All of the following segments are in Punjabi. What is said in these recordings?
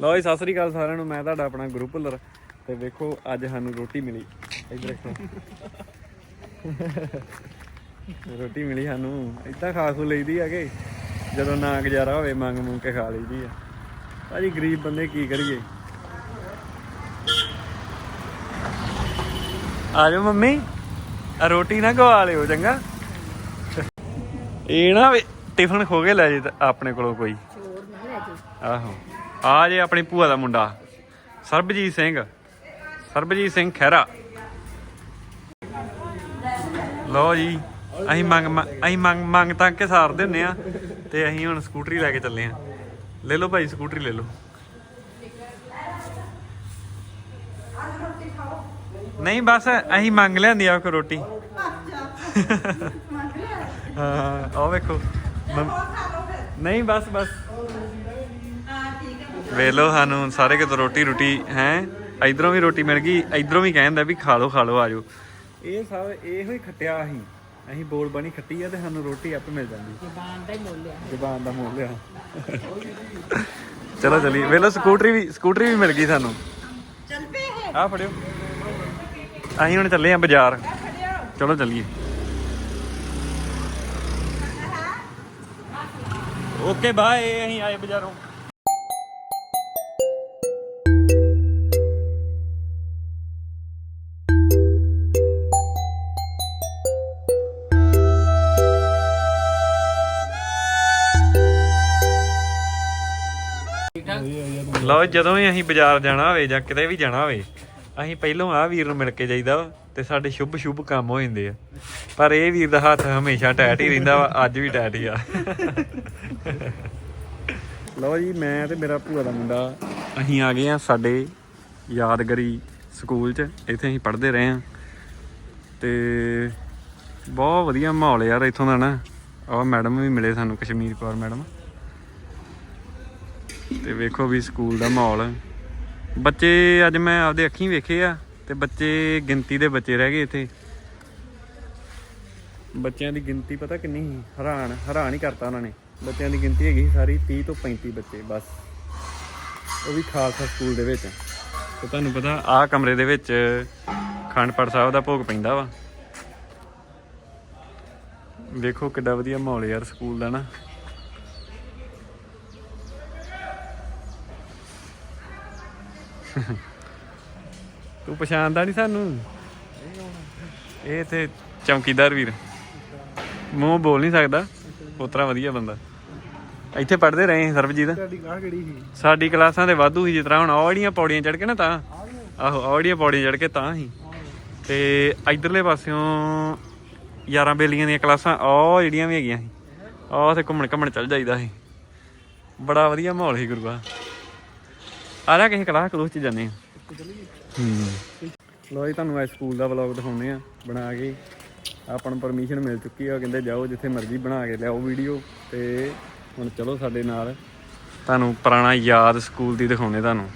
ਲਓ ਜੀ ਸਤਿ ਸ੍ਰੀ ਅਕਾਲ ਸਾਰਿਆਂ ਨੂੰ ਮੈਂ ਤੁਹਾਡਾ ਆਪਣਾ ਗੁਰੂ ਭੁੱਲਰ ਤੇ ਵੇਖੋ ਅੱਜ ਸਾਨੂੰ ਰੋਟੀ ਮਿਲੀ। ਇੱਧਰ ਦੇਖੋ। ਰੋਟੀ ਮਿਲੀ ਸਾਨੂੰ ਏਦਾਂ ਖਾ ਖੂ ਲਈਦੀ ਆ ਕਿ ਜਦੋਂ ਨਾ ਗੁਜ਼ਾਰਾ ਹੋਵੇ ਮੰਗ ਮੰਗ ਕੇ ਖਾ ਲਈਦੀ ਆ। ਭਾਜੀ ਗਰੀਬ ਬੰਦੇ ਕੀ ਕਰੀਏ? ਆ ਜਾਓ ਮੰਮੀ ਆ ਰੋਟੀ ਨਾ ਗਵਾ ਲਿਓ ਚੰਗਾ। ਇਹ ਨਾ ਟਿਫਨ ਖੋ ਕੇ ਲੈ ਜੇ ਆਪਣੇ ਕੋਲੋਂ ਕੋਈ। ਚੋਰ ਨਾ ਲੈ ਜੇ। ਆਹੋ। ਆ ਜੇ ਆਪਣੀ ਭੂਆ ਦਾ ਮੁੰਡਾ ਸਰਬਜੀਤ ਸਿੰਘ। ਸਰਬਜੀਤ ਸਿੰਘ ਖਹਿਰਾ। ਲਓ ਜੀ ਅਸੀਂ ਮੰਗ ਅਸੀਂ ਮੰਗ ਮੰਗ ਤੱਕ ਕੇ ਸਾਰਦੇ ਹੁੰਨੇ ਆ ਤੇ ਅਸੀਂ ਹੁਣ ਸਕੂਟਰੀ ਲੈ ਕੇ ਚੱਲੇ ਆ। ਲੈ ਲਓ ਭਾਈ ਸਕੂਟਰੀ ਲੈ ਲਓ। ਨਹੀਂ ਬਸ ਅਸੀਂ ਮੰਗ ਲਿਆਂਦੀ ਆ ਕੋ ਰੋਟੀ। ਹਾਂ ਆਹ ਵੇਖੋ। ਨਹੀਂ ਬਸ ਬਸ। ਵੇਖ ਲਓ ਸਾਨੂੰ ਸਾਰੇ ਕਿਤੋਂ ਰੋਟੀ ਰੋਟੀ ਹੈ? ਇਧਰੋਂ ਵੀ ਰੋਟੀ ਮਿਲ ਗਈ ਇਧਰੋਂ ਵੀ ਕਹਿੰਦਾ ਵੀ ਖਾ ਲਓ ਖਾ ਲਓ ਆਜੋ ਇਹ ਸਭ ਇਹੋ ਹੀ ਖੱਟਿਆ ਅਸੀਂ। ਅਸੀਂ ਬੋਲ ਬਣੀ ਖੱਟੀ ਆ ਤੇ ਸਾਨੂੰ ਰੋਟੀ ਆਪੇ ਮਿਲ ਜਾਂਦੀ। ਜ਼ਬਾਨ ਦਾ ਹੀ ਮੁੱਲ ਆ। ਜ਼ਬਾਨ ਦਾ ਮੁੱਲ ਆ। ਚਲੋ ਚਲੀ ਵੇਖ ਲਓ ਸਕੂਟਰੀ ਵੀ ਸਕੂਟਰੀ ਵੀ ਮਿਲ ਗਈ ਸਾਨੂੰ। ਚੱਲ ਪਏ ਆ ਫੜਿਓ। ਅਸੀਂ ਹੁਣ ਚੱਲੇ ਆ ਬਾਜ਼ਾਰ। ਚਲੋ ਚੱਲੀਏ। ਓਕੇ ਬਾਏ ਅਸੀਂ ਆਏ ਬਾਜ਼ਾਰੋਂ। ਲਓ ਜਦੋਂ ਵੀ ਅਸੀਂ ਬਾਜ਼ਾਰ ਜਾਣਾ ਹੋਵੇ ਜਾਂ ਕਿਤੇ ਵੀ ਜਾਣਾ ਹੋਵੇ, ਅਸੀਂ ਪਹਿਲਾਂ ਆ ਵੀਰ ਨੂੰ ਮਿਲ ਕੇ ਜਾਈਦਾ ਵਾ ਤੇ ਸਾਡੇ ਸ਼ੁਭ ਸ਼ੁਭ ਕੰਮ ਹੋ ਜਾਂਦੇ ਆ। ਪਰ ਇਹ ਵੀਰ ਦਾ ਹੱਥ ਹਮੇਸ਼ਾ ਟੈਟ ਹੀ ਰਹਿੰਦਾ ਵਾ, ਅੱਜ ਵੀ ਟੈਟ ਹੀ ਆ। ਲਓ ਜੀ, ਮੈਂ ਤੇ ਮੇਰਾ ਭੂਆ ਦਾ ਮੁੰਡਾ, ਅਸੀਂ ਆ ਗਏ ਆ ਸਾਡੇ ਯਾਦਗਰੀ ਸਕੂਲ 'ਚ, ਇੱਥੇ ਅਸੀਂ ਪੜ੍ਹਦੇ ਰਹੇ ਆ। ਤੇ ਬਹੁਤ ਵਧੀਆ ਮਾਹੌਲ ਯਾਰ ਇੱਥੋਂ ਦਾ ਨਾ। ਆਹ ਮੈਡਮ ਵੀ ਮਿਲੇ ਸਾਨੂੰ, ਕਸ਼ਮੀਰ ਕੌਰ ਮੈਡਮ। ਤੇ ਵੇਖੋ ਵੀ ਸਕੂਲ ਦਾ ਮਾਹੌਲ। ਬੱਚੇ ਅੱਜ ਮੈਂ ਆਪਦੇ ਅੱਖੀਂ ਵੇਖੇ ਆ ਤੇ ਬੱਚੇ ਗਿਣਤੀ ਦੇ ਬੱਚੇ ਰਹਿ ਗਏ ਇੱਥੇ। ਬੱਚਿਆਂ ਦੀ ਗਿਣਤੀ ਪਤਾ ਕਿੰਨੀ ਸੀ? ਹੈਰਾਨ ਹੈਰਾਨ ਹੀ ਕਰਤਾ ਉਹਨਾਂ ਨੇ। ਬੱਚਿਆਂ ਦੀ ਗਿਣਤੀ ਹੈਗੀ ਸੀ ਸਾਰੀ 30 ਤੋਂ 35 ਬੱਚੇ, ਬਸ। ਉਹ ਵੀ ਖਾਲਸਾ ਸਕੂਲ ਦੇ ਵਿੱਚ। ਤੇ ਤੁਹਾਨੂੰ ਪਤਾ ਆਹ ਕਮਰੇ ਦੇ ਵਿੱਚ ਖੰਡਪੜ ਸਾਹਿਬ ਦਾ ਭੋਗ ਪੈਂਦਾ ਵਾ। ਵੇਖੋ ਕਿੱਡਾ ਵਧੀਆ ਮਾਹੌਲ ਯਾਰ ਸਕੂਲ ਦਾ ਨਾ। ਤੂੰ ਪਛਾਣਦਾ ਨਹੀਂ ਸਾਨੂੰ? ਇਹ ਤੇ ਚੌਕੀਦਾਰ ਵੀਰ। ਮੂੰਹ ਬੋਲ ਨਹੀਂ ਸਕਦਾ। ਉਤਰਾ ਵਧੀਆ ਬੰਦਾ। ਇੱਥੇ ਪੜ੍ਹਦੇ ਰਹੇ ਸਰਬਜੀਤ। ਤੁਹਾਡੀ ਗਾਹ ਕਿਹੜੀ ਸੀ? ਸਾਡੀ ਕਲਾਸਾਂ ਦੇ ਵਾਧੂ ਸੀ ਜਿਸ ਤਰ੍ਹਾਂ ਹੁਣ ਔੜੀਆਂ ਪੌੜੀਆਂ ਚੜ ਕੇ ਨਾ ਤਾਂ। ਆਹੋ ਔੜੀਆਂ ਪੌੜੀਆਂ ਚੜ ਕੇ ਤਾਂ ਹੀ ਤੇ ਇਧਰਲੇ ਪਾਸਿਓਂ ਯਾਰਾਂ ਬੇਲੀਆਂ ਦੀਆਂ ਕਲਾਸਾਂ ਉਹ ਜਿਹੜੀਆਂ ਵੀ ਹੈਗੀਆਂ ਸੀ। ਉਹ ਤੇ ਘੁੰਮਣ ਘੁੰਮਣ ਚੱਲ ਜਾਈਦਾ ਸੀ। ਬੜਾ ਵਧੀਆ ਮਾਹੌਲ ਸੀ ਗੁਰੂਆ। ਆ ਜਾ ਕਿਸੇ ਕਲਾਸ ਕਲੂਸ ਚ ਜਾਂਦੇ ਆ ਹੂੰ। ਲੋ ਜੀ, ਤੁਹਾਨੂੰ ਅੱਜ ਸਕੂਲ ਦਾ ਵਲੌਗ ਦਿਖਾਉਂਦੇ ਆ ਬਣਾ ਕੇ। ਆਪਾਂ ਨੂੰ ਪਰਮਿਸ਼ਨ ਮਿਲ ਚੁੱਕੀ ਆ ਕਹਿੰਦੇ ਜਾਓ ਜਿੱਥੇ ਮਰਜ਼ੀ ਬਣਾ ਕੇ ਲਿਆਓ ਵੀਡੀਓ ਤੇ ਹੁਣ ਚਲੋ ਸਾਡੇ ਨਾਲ। ਤੁਹਾਨੂੰ ਪੁਰਾਣਾ ਯਾਦ ਸਕੂਲ ਦੀ ਦਿਖਾਉਂਦੇ ਤੁਹਾਨੂੰ।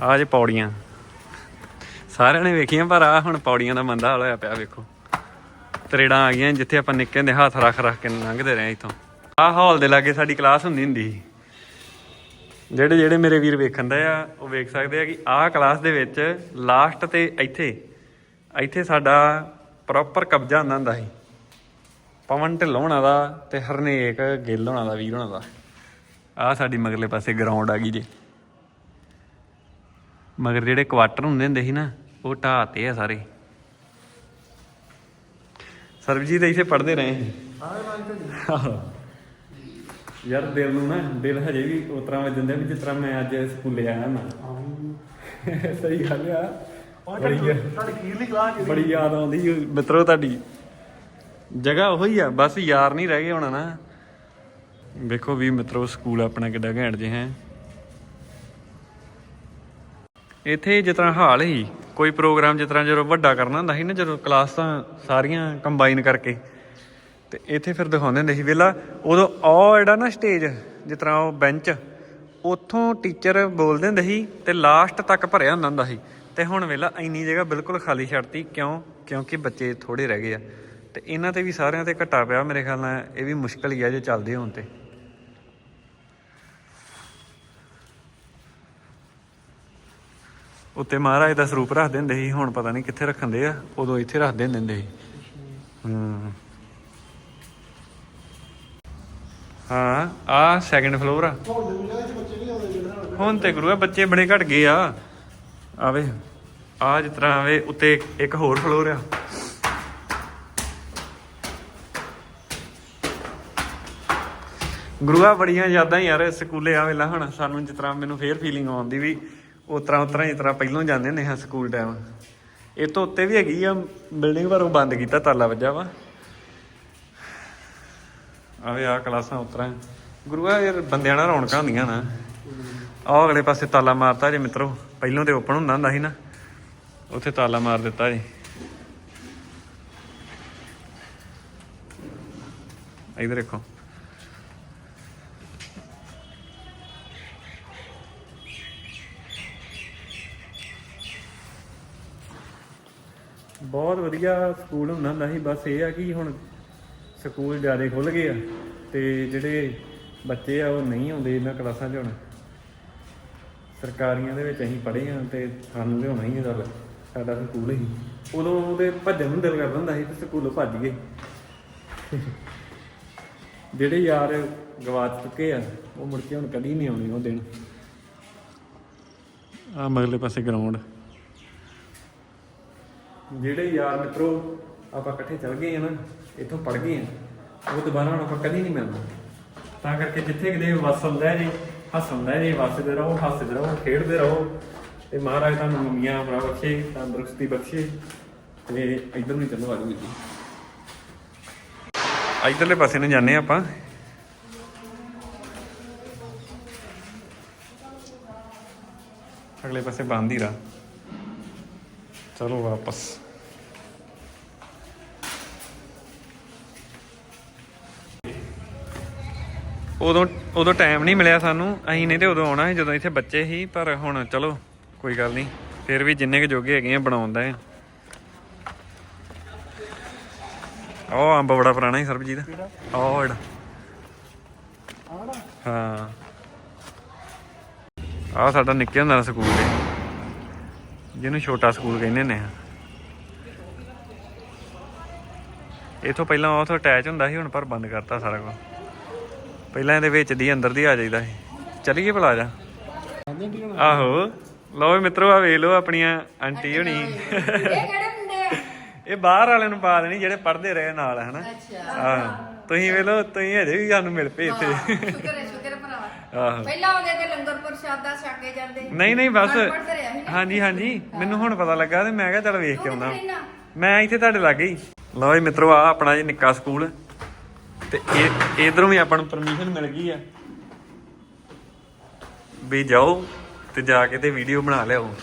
ਆ ਜੇ ਪੌੜੀਆਂ। ਸਾਰਿਆਂ ਨੇ ਵੇਖੀਆਂ, ਪਰ ਆ ਹੁਣ ਪੌੜੀਆਂ ਦਾ ਮੰਦਾ ਹਾਲ ਹੋਇਆ ਪਿਆ, ਵੇਖੋ। ਤਰੇੜਾਂ ਆ ਗਈਆਂ, ਜਿੱਥੇ ਆਪਾਂ ਨਿੱਕੇ ਹੁੰਦੇ, ਹੱਥ ਰੱਖ ਰੱਖ ਕੇ ਲੰਘਦੇ ਰਹੇ ਇੱਥੋਂ। ਆਹ ਹਾਲ ਦੇ ਲਾਗੇ ਸਾਡੀ ਕਲਾਸ ਹੁੰਦੀ ਹੁੰਦੀ ਸੀ। ਜਿਹੜੇ ਜਿਹੜੇ ਮੇਰੇ ਵੀਰ ਵੇਖਣ ਦਾ ਆ ਉਹ ਵੇਖ ਸਕਦੇ ਆ ਕਿ ਆਹ ਕਲਾਸ ਦੇ ਵਿੱਚ ਲਾਸਟ ਤੇ ਇੱਥੇ ਇੱਥੇ ਸਾਡਾ ਪ੍ਰੋਪਰ ਕਬਜ਼ਾ ਹੁੰਦਾ ਹੁੰਦਾ ਸੀ। ਪਵਨ ਢਿੱਲੋਂ ਹੋਣਾ ਦਾ ਤੇ ਹਰਨੇਕ ਗਿੱਲ ਹੋਣਾ ਦਾ ਵੀਰ ਹੋਣਾ ਦਾ। ਆਹ ਸਾਡੀ ਮਗਰਲੇ ਪਾਸੇ ਗਰਾਊਂਡ ਆ ਗਈ ਜੇ। ਮਗਰ ਜਿਹੜੇ ਕੁਆਟਰ ਹੁੰਦੇ ਹੁੰਦੇ ਸੀ ਨਾ ਉਹ ਢਾਤੇ ਆ ਸਾਰੇ। ਸਰਬਜੀਤ ਇੱਥੇ ਪੜ੍ਹਦੇ ਰਹੇ। ਆਹੋ। ਯਾਰ ਦਿਲ ਨੂੰ ਨਾ ਦਿਲ ਹਜੇ ਵੀ ਉਸ ਤਰ੍ਹਾਂ ਵੱਜਣ ਦਿਆ ਵੀ ਜਿਸ ਤਰ੍ਹਾਂ ਮੈਂ ਅੱਜ ਸਕੂਲੇ ਆਇਆ ਨਾ ਸਹੀ ਗੱਲ ਆ। ਬੜੀ ਤੁਹਾਡੀ ਖੀਰਲੀ ਕਲਾਸ ਬੜੀ ਯਾਦ ਆਉਂਦੀ ਮਿੱਤਰੋ ਤੁਹਾਡੀ ਜਗ੍ਹਾ ਉਹੀ ਆ ਬਸ ਯਾਰ ਨਹੀਂ ਰਹਿ ਗਏ ਹੋਣਾ ਨਾ। ਵੇਖੋ ਵੀ ਮਿੱਤਰੋ ਸਕੂਲ ਆਪਣਾ ਕਿੱਡਾ ਘੈਂਟ ਜੇ ਹੈ। ਇੱਥੇ ਜਿਸ ਤਰ੍ਹਾਂ ਹਾਲ ਹੀ ਕੋਈ ਪ੍ਰੋਗਰਾਮ ਜਿਸ ਤਰ੍ਹਾਂ ਜਦੋਂ ਵੱਡਾ ਕਰਨਾ ਹੁੰਦਾ ਸੀ ਨਾ ਜਦੋਂ ਕਲਾਸਾਂ ਸਾਰੀਆਂ ਕੰਬਾਈਨ ਕਰਕੇ। ਤੇ ਇੱਥੇ ਫਿਰ ਦਿਖਾਉਂਦੇ ਹੁੰਦੇ ਸੀ, ਵੇਲਾ ਉਦੋਂ ਆ ਜਿਹੜਾ ਨਾ ਸਟੇਜ ਜਿਸ ਤਰ੍ਹਾਂ ਉਹ ਬੈਂਚ ਉੱਥੋਂ ਟੀਚਰ ਬੋਲਦੇ ਹੁੰਦੇ ਸੀ ਤੇ ਲਾਸਟ ਤੱਕ ਭਰਿਆ ਹੁੰਦਾ ਹੁੰਦਾ ਸੀ। ਤੇ ਹੁਣ ਵੇਲਾ ਇੰਨੀ ਜਗ੍ਹਾ ਬਿਲਕੁਲ ਖਾਲੀ ਛੱਡਤੀ, ਕਿਉਂ? ਕਿਉਂਕਿ ਬੱਚੇ ਥੋੜੇ ਰਹਿ ਗਏ ਆ। ਤੇ ਇਹਨਾਂ ਤੇ ਵੀ ਸਾਰਿਆਂ ਤੇ ਘਟਾ ਪਿਆ ਮੇਰੇ ਖਿਆਲ ਨਾਲ, ਇਹ ਵੀ ਮੁਸ਼ਕਲ ਹੀ ਆ ਜੇ ਚੱਲਦੇ ਹੋਣ ਤੇ। ਉੱਤੇ ਮਹਾਰਾਜ ਦਾ ਸਰੂਪ ਰੱਖ ਦਿੰਦੇ ਸੀ, ਹੁਣ ਪਤਾ ਨਹੀਂ ਕਿੱਥੇ ਰੱਖੰਦੇ ਆ, ਉਦੋਂ ਇੱਥੇ ਰੱਖ ਦਿੰਦੇ ਹੁੰਦੇ ਸੀ। ਹੂੰ। ਹਾਂ, ਆ ਸੈਕੰਡ ਫਲੋਰ ਆ। ਹੁਣ ਤੇ ਗੁਰੂ ਆ ਬੱਚੇ ਬੜੇ ਘਟ ਗਏ ਆ। ਆਵੇ, ਆ ਜਿਸ ਤਰ੍ਹਾਂ ਆਵੇ, ਉੱਤੇ ਇੱਕ ਹੋਰ ਫਲੋਰ ਆ। ਗੁਰੂਆ ਬੜੀਆਂ ਯਾਦਾਂ ਯਾਰ, ਸਕੂਲੇ ਆ ਵੇਲਾ ਹੁਣ, ਸਾਨੂੰ ਜਿਸ ਤਰ੍ਹਾਂ ਮੈਨੂੰ ਫੇਰ ਫੀਲਿੰਗ ਆਉਂਦੀ ਵੀ, ਉਸ ਤਰ੍ਹਾਂ ਉਸ ਤਰ੍ਹਾਂ ਜਿਸ ਤਰ੍ਹਾਂ ਪਹਿਲੋਂ ਜਾਂਦੇ ਹੁੰਦੇ ਹਾਂ ਸਕੂਲ ਟਾਈਮ ਇਹ ਤੋਂ ਉੱਤੇ ਵੀ ਹੈਗੀ ਆ ਬਿਲਡਿੰਗ ਪਰ ਉਹ ਬੰਦ ਕੀਤਾ ਤਾਲਾ ਵੱਜਾ ਵਾ। ਆਵੇ ਆ ਕਲਾਸਾਂ ਉਤਰਾਂ। ਗੁਰੂਆ, ਯਾਰ ਬੰਦਿਆਂ ਨਾਲ ਰੌਣਕਾਂ ਹੁੰਦੀਆਂ ਨਾ। ਆਹ ਅਗਲੇ ਪਾਸੇ ਤਾਲਾ ਮਾਰਤਾ ਜੇ ਮਿੱਤਰੋ, ਪਹਿਲੋਂ ਤੇ ਓਪਨ ਹੁੰਦਾ ਹੁੰਦਾ ਸੀ ਨਾ। ਉੱਥੇ ਤਾਲਾ ਮਾਰ ਦਿੱਤਾ ਜੀ। ਇਧਰ ਦੇਖੋ। ਬਹੁਤ ਵਧੀਆ ਸਕੂਲ ਹੁੰਦਾ ਹੁੰਦਾ ਸੀ। ਬਸ ਇਹ ਆ ਕਿ ਹੁਣ ਸਕੂਲ ਜ਼ਿਆਦਾ ਖੁੱਲ ਗਏ ਆ ਤੇ ਜਿਹੜੇ ਬੱਚੇ ਆ ਉਹ ਨਹੀਂ ਆਉਂਦੇ ਇਹਨਾਂ ਕਲਾਸਾਂ 'ਚ ਹੁਣ। ਸਰਕਾਰੀਆਂ ਦੇ ਵਿੱਚ ਅਸੀਂ ਪੜ੍ਹੇ ਆ ਤੇ ਸਾਨੂੰ ਲਿਆਉਣਾ ਹੀ ਇਹ ਗੱਲ ਸਾਡਾ ਸਕੂਲ ਹੀ। ਉਦੋਂ ਉਹਦੇ ਭੱਜਣ ਨੂੰ ਦਿਲ ਕਰਦਾ ਹੁੰਦਾ ਸੀ ਤੇ ਸਕੂਲੋਂ ਭੱਜ ਗਏ। ਜਿਹੜੇ ਯਾਰ ਗਵਾਚ ਚੁੱਕੇ ਆ ਉਹ ਮੁੜ ਕੇ ਹੁਣ ਕਦੀ ਨਹੀਂ ਆਉਣੇ ਉਹ ਦਿਨ। ਆ ਮਗਲੇ ਪਾਸੇ ਗਰਾਊਂਡ ਜਿਹੜੇ ਯਾਰ ਮਿੱਤਰੋ ਆਪਾਂ ਇਕੱਠੇ ਚੱਲ ਗਏ ਆ ਨਾ ਇੱਥੋਂ ਪੜ ਗਏ ਆ। ਉਹ ਦੁਬਾਰਾ ਹੁਣ ਆਪਾਂ ਕਦੀ ਨਹੀਂ ਮਿਲਣਾ। ਤਾਂ ਕਰਕੇ ਜਿੱਥੇ ਕਿਤੇ ਵਸ ਜੀ ਹੱਸਦਾ ਜੀ ਵਸਦੇ ਰਹੋ, ਹੱਸਦੇ ਰਹੋ, ਖੇਡਦੇ ਰਹੋ। ਤੇ ਮਹਾਰਾਜ ਤੁਹਾਨੂੰ ਮੰਮੀਆਂ ਆਪਣਾ ਬਖਸ਼ੇ, ਤੰਦਰੁਸਤੀ ਬਖਸ਼ੇ। ਤੇ ਇਧਰ ਨੂੰ ਚੱਲੋ, ਆਜੋ ਜੀ। ਇਧਰਲੇ ਪਾਸੇ ਨੂੰ ਜਾਂਦੇ ਹਾਂ ਆਪਾਂ। ਅਗਲੇ ਪਾਸੇ ਬੰਦ ਰਾ ਚਲੋ ਵਾਪਸ। ਉਦੋਂ ਉਦੋਂ ਟਾਈਮ ਨਹੀਂ ਮਿਲਿਆ ਸਾਨੂੰ। ਅਸੀਂ ਨਹੀਂ ਤੇ ਉਦੋਂ ਆਉਣਾ ਸੀ, ਜਦੋਂ ਇੱਥੇ ਬੱਚੇ ਸੀ, ਪਰ ਹੁਣ ਚਲੋ, ਕੋਈ ਗੱਲ ਨਹੀਂ। ਫਿਰ ਵੀ ਜਿੰਨੇ ਕੁ ਜੋਗੇ ਹੈਗੇ ਆ ਬਣਾਉਂਦਾ ਹੈ। ਉਹ ਅੰਬ ਬੜਾ ਪੁਰਾਣਾ ਹੀ ਸਰਬਜੀਤ। ਉਹ ਜਿਹੜਾ। ਹਾਂ। ਆ ਸਾਡਾ ਨਿੱਕੇ ਹੁੰਦਾ ਸਕੂਲ ਹੈ ਜਿਹਨੂੰ ਛੋਟਾ ਸਕੂਲ ਕਹਿੰਦੇ ਨੇ ਇਥੋਂ ਪਹਿਲਾਂ ਉਹ ਤੋਂ ਅਟੈਚ ਹੁੰਦਾ ਸੀ, ਹੁਣ ਪਰ ਬੰਦ ਕਰਤਾ ਸਾਰਾ ਕੁਝ ਪਹਿਲਾਂ ਇਹਦੇ ਵਿੱਚ ਦੀ ਅੰਦਰ ਦੀ ਆ ਜਾਈਦਾ ਸੀ। ਚੱਲੀਏ ਭਲਾ ਜਾ। ਆਹੋ ਲਓ ਵੀ ਮਿੱਤਰੋ ਆ ਵੇਖ ਲਓ ਆਪਣੀਆਂ ਆਂਟੀ ਹੋਣੀ। ਇਹ ਬਾਹਰ ਵਾਲਿਆਂ ਨੂੰ ਪਾ ਦੇਣੀ ਜਿਹੜੇ ਪੜ੍ਹਦੇ ਰਹੇ ਨਾਲ ਹਨਾ। ਅੱਛਾ। ਹਾਂ ਤੁਸੀਂ ਵੇਖ ਲਓ ਤੁਸੀਂ ਹਜੇ ਵੀ ਸਾਨੂੰ ਮਿਲ ਪਏ ਇੱਥੇ। ਸ਼ੁਕਰ ਹੈ ਸ਼ੁਕਰ ਹੈ ਭਰਾ ਆਹੋ। ਪਹਿਲਾਂ ਆਉਂਦੇ ਤੇ ਲੰਗਰ ਪ੍ਰਸ਼ਾਦਾ ਛਕ ਕੇ ਜਾਂਦੇ। ਨਹੀਂ ਨਹੀਂ ਬਸ। ਹਾਂਜੀ ਹਾਂਜੀ। ਮੈਨੂੰ ਹੁਣ ਪਤਾ ਲੱਗਾ ਤੇ ਮੈਂ ਕਿਹਾ ਚੱਲ ਵੇਖ ਕੇ ਰਹਿਣਾ? ਮੈਂ ਇੱਥੇ ਤੁਹਾਡੇ ਲਾਗੇ ਹੀ। ਲਓ ਜੀ ਮਿੱਤਰੋ ਆ ਆਪਣਾ ਜੀ ਨਿੱਕਾ ਸਕੂਲ। ਤੇ ਇਹ ਇਧਰੋਂ ਵੀ ਆਪਾਂ ਨੂੰ ਪਰਮਿਸ਼ਨ ਮਿਲ ਗਈ ਆ ਵੀ ਜਾਓ ਤੇ ਜਾ ਕੇ ਤੇ ਵੀਡੀਓ ਬਣਾ ਲਿਆਓ।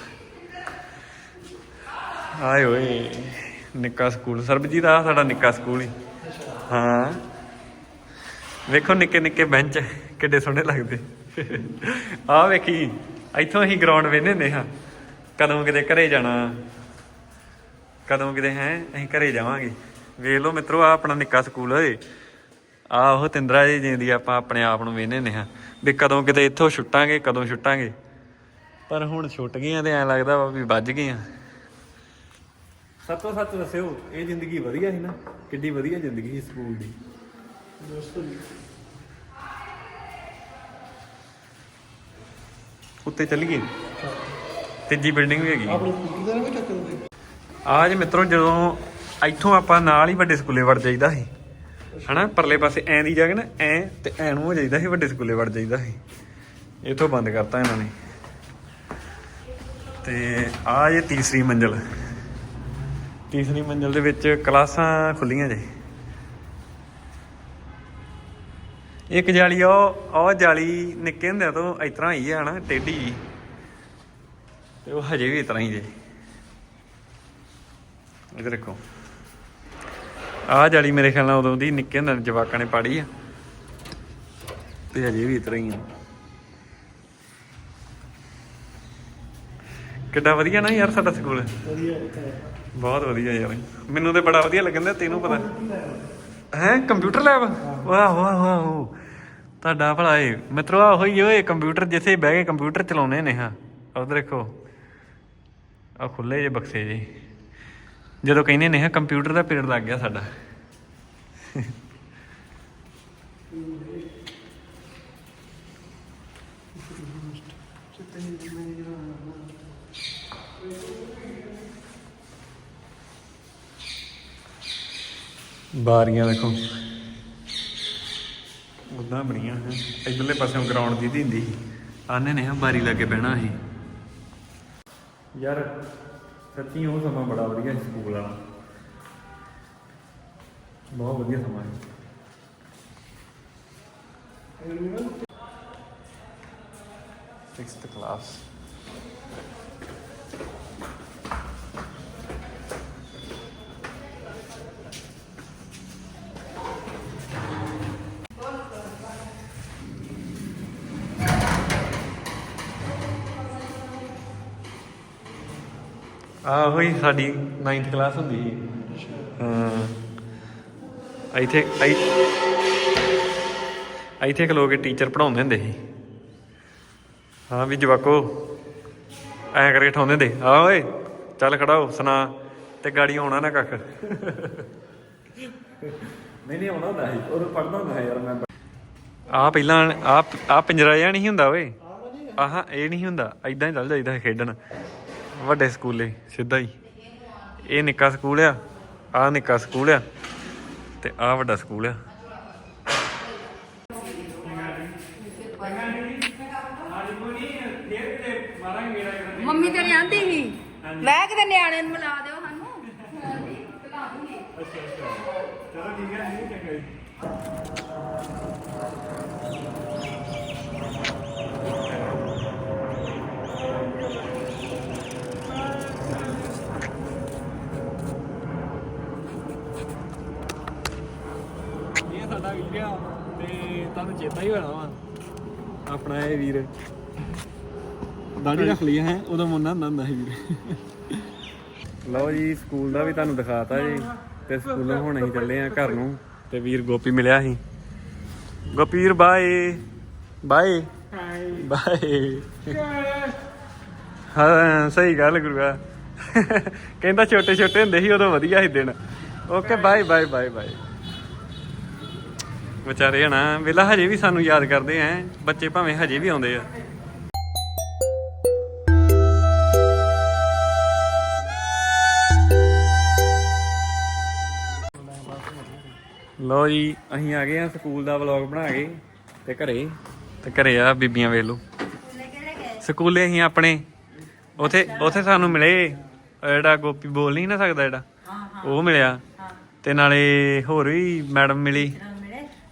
ਆਏ ਓਏ ਨਿੱਕਾ ਸਕੂਲ। ਸਰਬਜੀਤ ਆ ਸਾਡਾ ਨਿੱਕਾ ਸਕੂਲ ਹੀ। ਹਾਂ। ਵੇਖੋ ਨਿੱਕੇ ਨਿੱਕੇ ਬੈਂਚ, ਕਿੱਡੇ ਸੋਹਣੇ ਲੱਗਦੇ। ਆ ਵੇਖੀ, ਇੱਥੋਂ ਅਸੀਂ ਗਰਾਊਂਡ ਵੇਖਦੇ ਹੁੰਦੇ ਹਾਂ। ਕਦੋਂ ਕਿਤੇ ਘਰੇ ਜਾਣਾ, ਕਦੋਂ ਕਿਤੇ ਹੈ, ਅਸੀਂ ਘਰੇ ਜਾਵਾਂਗੇ। ਵੇਖ ਲਓ ਮਿੱਤਰੋ ਆ ਆਪਣਾ ਨਿੱਕਾ ਸਕੂਲ ਓਏ। ਆ ਉਹ ਤਿੰਦਰਾ ਜੀ ਜਿੰਦੀ ਆਪਾਂ ਆਪਣੇ ਆਪ ਨੂੰ ਵੇਖਦੇ ਹੁੰਦੇ ਹਾਂ। ਵੀ ਕਦੋਂ ਕਿਤੇ ਇੱਥੋਂ ਛੁੱਟਾਂਗੇ ਕਦੋਂ ਛੁੱਟਾਂਗੇ। ਪਰ ਹੁਣ ਛੁੱਟ ਗਏ ਆ ਤੇ ਐ ਲੱਗਦਾ ਵਾ ਵੀ ਵੱਜ ਗਏ ਆ ਸੱਤੋ ਸੱਚ ਦੱਸਿਓ ਇਹ ਜ਼ਿੰਦਗੀ ਵਧੀਆ ਸੀ ਨਾ। ਕਿੱਡੀ ਵਧੀਆ ਜ਼ਿੰਦਗੀ ਸੀ ਸਕੂਲ ਦੀ। ਉੱਤੇ ਚੱਲੀਏ ਤੀਜੀ ਬਿਲਡਿੰਗ ਵੀ ਹੈਗੀ। ਆ ਜੇ ਮਿੱਤਰੋ ਜਦੋਂ ਇੱਥੋਂ ਆਪਾਂ ਨਾਲ ਹੀ ਵੱਡੇ ਸਕੂਲੇ ਵੜ ਜਾਈਦਾ ਸੀ। ਹਨਾ? ਪਰਲੇ ਪਾਸੇ ਐਂ ਦੀ ਜਗ੍ਹਾ ਨਾ, ਐ ਤੇ ਐ ਨੂੰ ਹੋ ਜਾਈਦਾ ਸੀ, ਵੱਡੇ ਸਕੂਲੇ ਵੜ ਜਾਈਦਾ ਸੀ। ਇਥੋਂ ਬੰਦ ਕਰਤਾ ਇਹਨਾਂ ਨੇ। ਤੇ ਆ ਜੇ ਤੀਸਰੀ ਮੰਜ਼ਲ। ਤੀਸਰੀ ਮੰਜ਼ਲ ਦੇ ਵਿੱਚ ਕਲਾਸਾਂ ਖੁੱਲੀਆਂ ਜੇ। ਇੱਕ ਜਾਲੀ, ਉਹ ਉਹ ਜਾਲੀ ਨਿੱਕੇ ਹੁੰਦਿਆਂ ਤੋਂ ਇਸ ਤਰ੍ਹਾਂ ਹੀ ਆ ਨਾ ਟੇਢੀ ਤੇ ਉਹ ਹਜੇ ਵੀ ਇਸ ਤਰ੍ਹਾਂ ਹੀ ਜੇ। ਇਧਰ ਦੇਖੋ। ਆਹ ਜਾਲੀ ਮੇਰੇ ਖਿਆਲ ਨਾਲ ਉਦੋਂ ਦੀ ਨਿੱਕੇ ਹੁੰਦੇ ਜਵਾਕਾਂ ਨੇ ਪਾੜੀ ਆ। ਤੇ ਹਜੇ ਵੀ ਇਸ ਤਰ੍ਹਾਂ ਹੀ ਆ। ਕਿੱਡਾ ਵਧੀਆ ਨਾ ਯਾਰ ਸਾਡਾ ਸਕੂਲ। ਬਹੁਤ ਵਧੀਆ ਯਾਰ। ਮੈਨੂੰ ਤੇ ਬੜਾ ਵਧੀਆ ਲੱਗਦਾ ਤੈਨੂੰ ਪਤਾ। ਹੈ ਕੰਪਿਊਟਰ ਲੈਬ? ਵਾਹ ਵਾਹ ਵਾਹ ਤੁਹਾਡਾ ਭਲਾ ਏ। ਮਿੱਤਰੋ ਆ ਹੋਈ ਓਏ ਕੰਪਿਊਟਰ ਜਿੱਥੇ ਬਹਿ ਕੇ ਕੰਪਿਊਟਰ ਚਲਾਉਨੇ ਨੇ ਹਾਂ। ਉਧਰ ਦੇਖੋ। ਆ ਖੁੱਲੇ ਜੇ ਬਕਸੇ ਜੇ ਜਦੋਂ ਕਹਿੰਦੇ ਨੇ ਕੰਪਿਊਟਰ ਦਾ ਪੀਰੀਅਡ ਲੱਗ ਗਿਆ ਸਾਡਾ। ਬਾਰੀਆਂ ਦੇਖੋ। ਉਦਾਂ ਬਣੀਆਂ ਹੈ। ਇਧਰਲੇ ਪਾਸਿਓਂ ਗਰਾਊਂਡ ਦੀ ਦੀ ਹੁੰਦੀ ਸੀ। ਆਨੇ ਨੇ ਬਾਰੀ ਲੱਗੇ ਬਹਿਣਾ ਸੀ ਯਾਰ ਸੱਚੀ ਉਹ ਸਮਾਂ ਬੜਾ ਵਧੀਆ ਸੀ ਸਕੂਲ ਵਾਲਾ। ਬਹੁਤ ਵਧੀਆ ਸਮਾਂ ਸੀ। ਸਿਕਸਥ ਕਲਾਸ ਆਹੋ ਹੀ ਸਾਡੀ 9th ਕਲਾਸ ਹੁੰਦੀ ਸੀ। ਹਾਂ। ਇੱਥੇ ਇੱਥੇ ਖਲੋ ਕੇ ਟੀਚਰ ਪੜਾਉਂਦੇ ਹੁੰਦੇ ਸੀ। ਹਾਂ ਵੀ ਜਵਾਕੋ ਐਂ ਕਰਕੇ ਠਾਉਂਦੇ ਹੁੰਦੇ। ਆ ਓਏ ਚੱਲ ਖੜਾ ਹੋ ਸੁਣਾ ਤੇ ਗਾੜੀ ਆਉਣਾ ਨਾ ਕੱਖ। ਨਹੀਂ ਨਹੀਂ ਆਉਣਾ ਹੁੰਦਾ ਸੀ। ਉਹ ਪੜਦਾ ਹੁੰਦਾ ਯਾਰ ਮੈਂ। ਆ ਪਹਿਲਾਂ ਆ ਆ ਪਿੰਜਰਾ ਜਿਹਾ ਨਹੀਂ ਹੁੰਦਾ ਓਏ। ਆਹ ਇਹ ਨਹੀਂ ਹੁੰਦਾ। ਐਦਾਂ ਹੀ ਚੱਲ ਜਾਈਦਾ ਖੇਡਣ। ਵੱਡੇ ਸਕੂਲੇ ਸਿੱਧਾ ਹੀ। ਇਹ ਨਿੱਕਾ ਸਕੂਲ ਆ ਆ ਨਿੱਕਾ ਸਕੂਲ ਆ ਤੇ ਆ ਵੱਡਾ ਸਕੂਲ ਆ। ਮੰਮੀ ਤੇਰੀ ਆਂਦੀ ਸੀ? ਮੈਂ ਕਿਤੇ ਨਿਆਣੇ ਨੂੰ ਮਿਲਾ ਦਿਓ ਸਾਨੂੰ। ਚਲੋ ਠੀਕ ਹੈ ਨਹੀਂ ਚੰਗਾ ਤੁਹਾਨੂੰ ਚੇਤਾ ਹੀ ਹੋਣਾ ਵਾ। ਆਪਣਾ ਇਹ ਵੀਰ। ਦਾੜੀ ਰੱਖ ਲਈ ਹੈ ਉਦੋਂ ਮੁੰਨਾ ਹੁੰਦਾ ਹੁੰਦਾ ਸੀ ਵੀਰ। ਲਓ ਜੀ, ਸਕੂਲ ਦਾ ਵੀ ਤੁਹਾਨੂੰ ਦਿਖਾਤਾ ਜੀ। ਤੇ ਸਕੂਲੋਂ ਹੁਣ ਅਸੀਂ ਚੱਲੇ ਆ ਘਰ ਨੂੰ। ਤੇ ਵੀਰ ਗੋਪੀ ਮਿਲਿਆ ਸੀ। ਗੋਪੀ ਵੀਰ ਬਾਏ। ਬਾਏ। ਬਾਏ। ਹਾਂ, ਸਹੀ ਗੱਲ ਗੁਰੂਆ ਕਹਿੰਦਾ ਛੋਟੇ ਛੋਟੇ ਹੁੰਦੇ ਸੀ, ਉਦੋਂ ਵਧੀਆ ਸੀ ਦਿਨ। Okay, bye bye bye bye. ਵਿਚਾਰੇ ਹਨਾ, ਵੇਲਾ ਹਜੇ ਵੀ ਸਾਨੂੰ ਯਾਦ ਕਰਦੇ ਆ ਬੱਚੇ ਭਾਵੇਂ ਹਜੇ ਵੀ ਆਉਂਦੇ ਆ। ਲੋ ਜੀ, ਅਸੀਂ ਆ ਗਏ ਆ ਸਕੂਲ ਦਾ ਵਲੌਗ ਬਣਾ ਕੇ, ਤੇ ਘਰੇ ਤੇ ਘਰੇ ਆ ਬੀਬੀਆਂ ਵੇਖ ਲਓ ਸਕੂਲੇ ਅਸੀਂ ਆਪਣੇ, ਉਥੇ ਉਥੇ ਸਾਨੂੰ ਮਿਲੇ ਜਿਹੜਾ ਗੋਪੀ ਬੋਲ ਨਹੀਂ ਨਾ ਸਕਦਾ ਜਿਹੜਾ, ਉਹ ਮਿਲਿਆ। ਤੇ ਨਾਲੇ ਹੋਰ ਵੀ ਮੈਡਮ ਮਿਲੀ।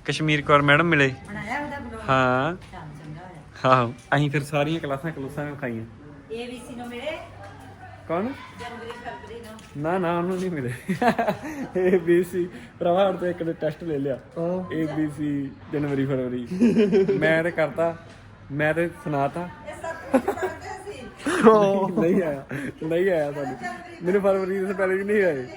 ਕਸ਼ਮੀਰ ਕੌਰ ਮੈਡਮ ਮਿਲੇ। ਬਣਾਇਆ ਉਹਦਾ ਬਲੌਗ ਹਾਂ। ਚੱਲ ਚੰਗਾ ਹੋਇਆ। ਹਾਂ ਅਸੀਂ ਫਿਰ ਸਾਰੀਆਂ ਕਲਾਸਾਂ ਕਲੂਸਾਂ ਖਾਈਆਂ ਏਬੀਸੀ ਨੂੰ ਮੇਰੇ ਕੌਣ? ਜਨਵਰੀ ਫਰਵਰੀ ਨੂੰ। ਨਾ ਨਾ ਉਹਨੂੰ ਨਹੀਂ ਮਿਲੇ। ਏ ਬੀ ਸੀ ਪ੍ਰਵਾਹ ਤੋਂ ਇੱਕ ਦੇ ਟੈਸਟ ਲੈ ਲਿਆ। ਏ ਬੀ ਸੀ ਜਨਵਰੀ ਫਰਵਰੀ। ਮੈਂ ਤੇ ਕਰਤਾ ਮੈਂ ਤੇ ਸੁਣਾਤਾ। ਇਹ ਸਭ ਕੁਝ ਪੜ੍ਹਦੇ ਸੀ। ਨਹੀਂ ਆਇਆ। ਨਹੀਂ ਆਇਆ ਸਾਨੂੰ। ਮੈਨੂੰ ਫਰਵਰੀ ਤੋਂ ਪਹਿਲੇ ਵੀ ਨਹੀਂ ਆਏ।